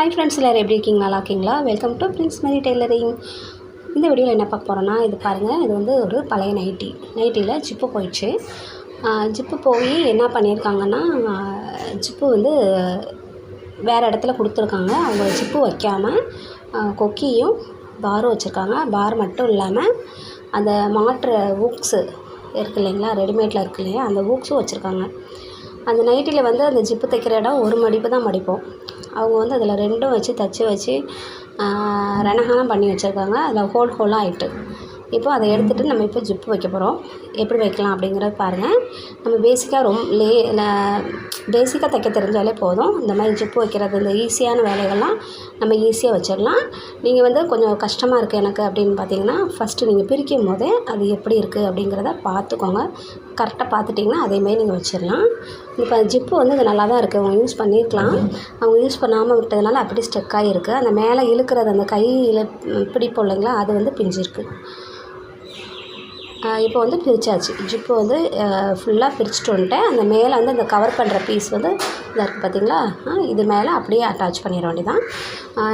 Hi friends எல்லோரும் எப்படி இருக்கீங்க? நல்லா இருக்கீங்களா? Welcome to prince Mary tailoring இந்த வீடியோவில் என்ன பார்க்க போகிறோன்னா இது பாருங்கள் இது வந்து ஒரு பழைய நைட்டி நைட்டியில் ஜிப்பு போயிடுச்சு. ஜிப்பு போய் என்ன பண்ணியிருக்காங்கன்னா ஜிப்பு வந்து வேறு இடத்துல கொடுத்துருக்காங்க. அவங்க ஜிப்பு வைக்காமல் கொக்கியும் பாரும் வச்சுருக்காங்க. பார் மட்டும் இல்லாமல் அந்த மாட்டுற ஊக்ஸு இருக்கு இல்லைங்களா? ரெடிமேடில் இருக்கு இல்லையா? அந்த ஊக்ஸும் வச்சுருக்காங்க. அந்த நைட்டியில் வந்து அந்த ஜிப்பு தைக்கிற இடம் ஒரு மடிப்பு தான் மடிப்போம். அவங்க வந்து அதில் ரெண்டும் வச்சு தைச்சி வச்சு ரணகானம் பண்ணி வச்சுருக்காங்க. அதில் ஹோல் ஹோலாக ஆகிட்டு இப்போ அதை எடுத்துகிட்டு நம்ம இப்போ ஜிப்பு வைக்க போகிறோம் எப்படி வைக்கலாம் அப்படிங்கிறத பாருங்கள் நம்ம பேசிக்காக ரொம்ப லே பேசிக்காக தைக்க தெரிஞ்சாலே போதும். இந்த மாதிரி ஜிப்பு வைக்கிறது இந்த ஈஸியான வேலைகள்லாம் நம்ம ஈஸியாக வச்சிடலாம். நீங்கள் வந்து கொஞ்சம் கஷ்டமாக இருக்குது எனக்கு அப்படின்னு பார்த்தீங்கன்னா ஃபஸ்ட்டு நீங்கள் பிரிக்கும் போதே அது எப்படி இருக்குது அப்படிங்கிறத பார்த்துக்கோங்க கரெக்டாக பார்த்துட்டிங்கன்னா அதேமாதிரி நீங்கள் வச்சிடலாம். இப்போ ஜிப்பு வந்து இது நல்லா தான் இருக்குது அவங்க யூஸ் பண்ணியிருக்கலாம் அவங்க யூஸ் பண்ணாமல் விட்டதுனால அப்படி ஸ்டெக் ஆகிருக்கு அந்த மேலே இழுக்கிறது அந்த கையில் பிடிப்போம் இல்லைங்களா அது வந்து பிஞ்சிருக்கு. இப்போ வந்து பிரித்தாச்சு ஜிப்பு வந்து ஃபுல்லாக பிரிச்சுட்டு வந்துட்டேன். அந்த மேலே வந்து அந்த கவர் பண்ணுற பீஸ் வந்து இதாக இருக்குது பார்த்தீங்களா இது மேலே அப்படியே அட்டாச் பண்ணிட வேண்டியதான்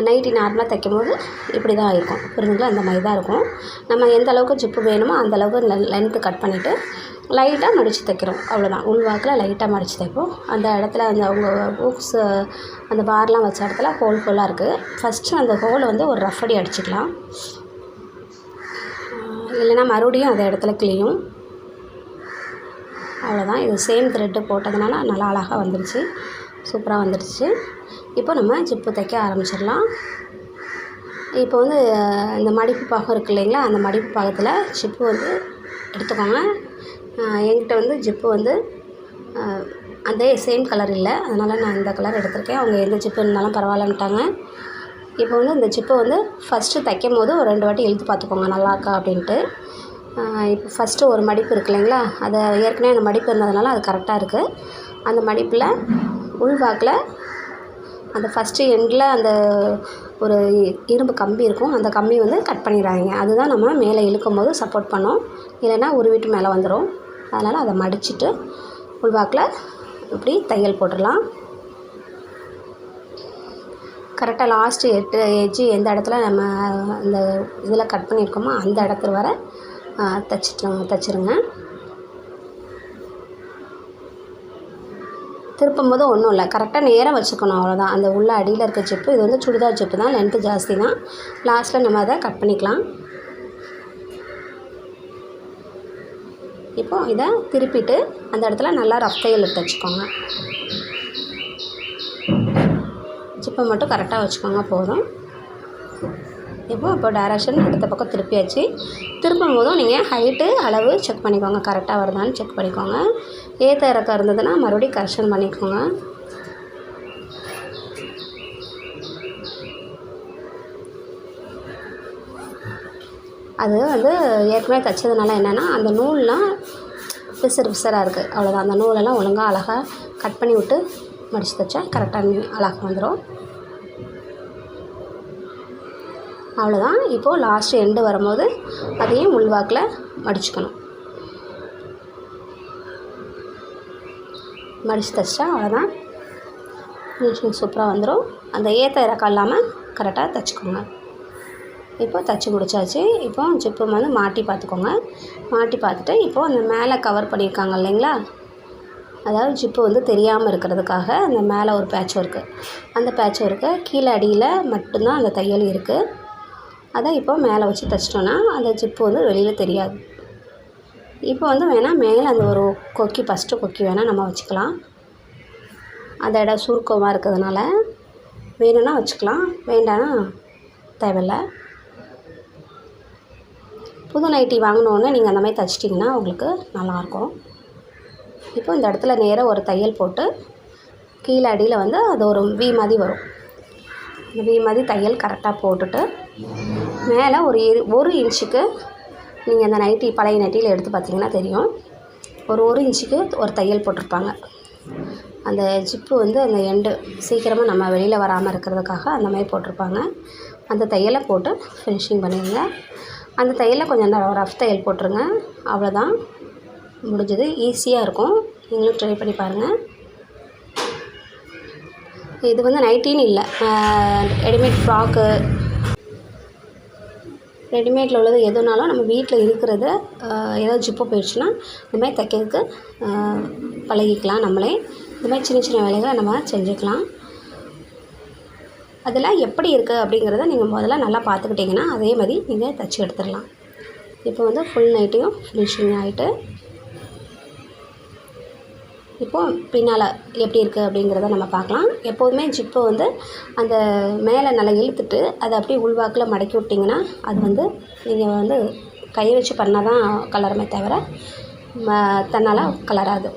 நைட்டி நார்மலாக தைக்கும் போது இப்படி தான் இருக்கும். புரிஞ்சுங்களா? இந்த மாதிரி தான் இருக்கும். நம்ம எந்த அளவுக்கு ஜிப்பு வேணுமோ அந்த அளவுக்கு லென்த்து கட் பண்ணிவிட்டு லைட்டாக மடித்து தைக்கிறோம். அவ்வளோதான் உள்வாக்கில் லைட்டாக மடித்து தைப்போம். அந்த இடத்துல அந்த அவங்க புக்ஸ் அந்த பார்லாம் வச்ச இடத்துல ஹோல் ஹோலாக இருக்குது ஃபஸ்ட்டு அந்த ஹோலை வந்து ஒரு ரஃப் அடி அடிச்சுக்கலாம். இல்லைன்னா மறுபடியும் அந்த இடத்துல கிளியும். அவ்வளோதான் இது சேம் த்ரெட்டு போட்டதுனால நல்லா அழகாக வந்துடுச்சு சூப்பராக வந்துடுச்சு இப்போ நம்ம ஜிப்பு தைக்க ஆரம்பிச்சிடலாம். இப்போ வந்து இந்த மடிப்பு பாகம் இருக்குது இல்லைங்களா? அந்த மடிப்பு பாகத்தில் ஜிப்பு வந்து எடுத்துக்கோங்க. என்கிட்ட வந்து ஜிப்பு வந்து அதே சேம் கலர் இல்லை. அதனால் நான் இந்த கலர் எடுத்திருக்கேன். அவங்க எந்த ஜிப்பு இருந்தாலும் பரவாயில்லன்ட்டாங்க. இப்போ வந்து இந்த ஜிப்பை வந்து ஃபஸ்ட்டு தைக்கும் போது ஒரு ரெண்டு வாட்டி இழுத்து பார்த்துக்கோங்க நல்லாக்கா அப்படின்ட்டு. இப்போ ஃபஸ்ட்டு ஒரு மடிப்பு இருக்கு இல்லைங்களா? அதை ஏற்கனவே அந்த மடிப்பு இருந்ததுனால அது கரெக்டாக இருக்குது அந்த மடிப்பில் உள்வாக்கில் அந்த ஃபஸ்ட்டு எண்டில் அந்த ஒரு இரும்பு கம்பி இருக்கும் அந்த கம்பி வந்து கட் பண்ணிடுறாங்க அதுதான் நம்ம மேலே இழுக்கும் போது சப்போர்ட் பண்ணோம். இல்லைன்னா ஒரு வீட்டு மேலே வந்துடும் அதனால் அதை மடிச்சுட்டு உள்வாக்கில் இப்படி தையல் போட்டுடலாம். கரெக்டாக லாஸ்ட்டு எட்டு எஜ்ஜு எந்த இடத்துல நம்ம அந்த இதில் கட் பண்ணியிருக்கோமோ அந்த இடத்துல வர தைச்சிட்டு தைச்சிருங்க. திருப்பும் போது ஒன்றும் இல்லை. கரெக்டாக நேராக வச்சுக்கணும் அவ்வளோதான் அந்த உள்ள அடியில் இருக்க ஜிப்பு இது வந்து சுடிதார் ஜிப்பு தான். லென்த்து ஜாஸ்தி தான். லாஸ்ட்டில் நம்ம அதை கட் பண்ணிக்கலாம். இப்போது இதை திருப்பிட்டு அந்த இடத்துல நல்லா ரஃப் தையல் எடுத்து வச்சுக்கோங்க. ஜிப்பை மட்டும் கரெக்டாக வச்சுக்கோங்க போதும். இப்போ இப்போ டேரக்ஷன் அடுத்த பக்கம் திருப்பியாச்சு. திருப்பும் போதும் நீங்கள் ஹைட்டு அளவு செக் பண்ணிக்கோங்க. கரெக்டாக வருதான்னு செக் பண்ணிக்கோங்க. ஏற்ற இறக்கம் இருந்ததுன்னா மறுபடியும் கரெக்ஷன் பண்ணிக்கோங்க. அது வந்து ஏற்கனவே தைச்சதுனால என்னென்னா அந்த நூல்லாம் பிசர் பிசராக இருக்குது அவ்வளோதான் அந்த நூலெல்லாம் ஒழுங்காக அழகாக கட் பண்ணி விட்டு மடித்து தைச்சா கரெக்டாக அழகாக வந்துடும் அவ்வளோதான் இப்போது லாஸ்ட்டு எண்டு வரும்போது அதையும் உள்வாக்கில் மடிச்சுக்கணும். மடித்து தைச்சா அவ்வளோதான் ஃபினிஷிங் சூப்பராக வந்துடும் அந்த ஏற்ற இறக்கம் இல்லாமல் கரெக்டாக தைச்சிக்கோங்க. இப்போ தைச்சி முடிச்சாச்சு. இப்போ ஜிப்பு வந்து மாட்டி பார்த்துக்கோங்க. மாட்டி பார்த்துட்டு இப்போது அந்த மேலே கவர் பண்ணியிருக்காங்க இல்லைங்களா? அதாவது ஜிப்பு வந்து தெரியாமல் இருக்கிறதுக்காக அந்த மேலே ஒரு பேட்ச் ஒர்க்கு அந்த பேட்ச் ஒர்க்கு கீழே அடியில் மட்டும்தான் அந்த தையல் இருக்குது அதை இப்போ மேலே வச்சு தைச்சிட்டோன்னா அந்த ஜிப்பு வந்து வெளியில் தெரியாது. இப்போ வந்து வேணால் மேலே அந்த ஒரு கொக்கி ஃபஸ்ட்டு கொக்கி வேணால் நம்ம வச்சுக்கலாம். அந்த இடம் சுருக்கமாக இருக்கிறதுனால வேணும்னா வச்சுக்கலாம் வேண்டாம்னா தேவையில்லை. புது நைட்டி வாங்கினோன்னே நீங்கள் அந்த மாதிரி தைச்சிட்டிங்கன்னா உங்களுக்கு நல்லாயிருக்கும். இப்போ இந்த இடத்துல நேராக ஒரு தையல் போட்டு கீழே அடியில் வந்து அது ஒரு வி மாதிரி வரும். அந்த வி மாதிரி தையல் கரெக்டாக போட்டுட்டு மேலே ஒரு இரு ஒரு இன்ச்சுக்கு நீங்கள் அந்த நைட்டி பழைய நைட்டியில் எடுத்து பார்த்தீங்கன்னா தெரியும். ஒரு ஒரு இன்ச்சுக்கு ஒரு தையல் போட்டிருப்பாங்க. அந்த ஜிப்பு வந்து அந்த எண்டு சீக்கிரமாக நம்ம வெளியில் வராமல் இருக்கிறதுக்காக அந்த மாதிரி போட்டிருப்பாங்க. அந்த தையலை போட்டு ஃபினிஷிங் பண்ணிடுங்க. அந்த தையலில் கொஞ்சம் ரஃப் தையல் போட்டுருங்க. அவ்வளோதான் முடிஞ்சது. ஈஸியாக இருக்கும். நீங்களும் ட்ரை பண்ணி பாருங்கள் இது வந்து நைட்டின்னு இல்லை. ரெடிமேட் ஃப்ராக்கு ரெடிமேடில் உள்ளது எதுனாலும் நம்ம வீட்டில் இருக்கிறத ஏதாவது ஜிப்பு போயிடுச்சுன்னா இந்த மாதிரி தைக்கிறதுக்கு பழகிக்கலாம் நம்மளே. இந்த மாதிரி சின்ன சின்ன வேலைகளை நம்ம செஞ்சுக்கலாம். அதில் எப்படி இருக்குது அப்படிங்கிறத நீங்கள் முதல்ல நல்லா பார்த்துக்கிட்டிங்கன்னா அதே மாதிரி நீங்கள் தைச்சி எடுத்துடலாம். இப்போ வந்து ஃபுல் நைட்டையும் ஃபினிஷிங் ஆகிட்டு இப்போது பின்னால் எப்படி இருக்குது அப்படிங்கிறத நம்ம பார்க்கலாம். எப்போதுமே ஜிப்பை வந்து அந்த மேலே நல்லா இழுத்துட்டு அதை அப்படியே உள்வாக்கில் மடக்கி விட்டிங்கன்னா அது வந்து நீங்கள் வந்து கை வச்சு பண்ணால் தான் கலருமே தவிர ம- தன்னால் கலராது